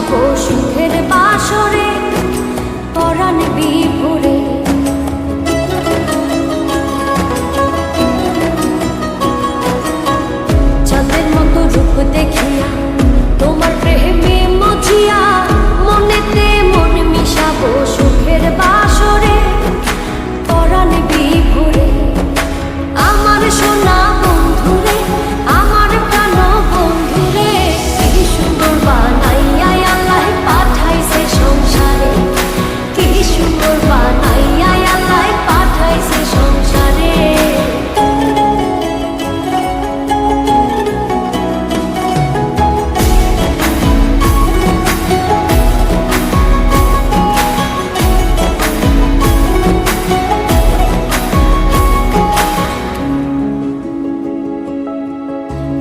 যাব সুখের পরাণ বীর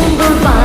সুন্দর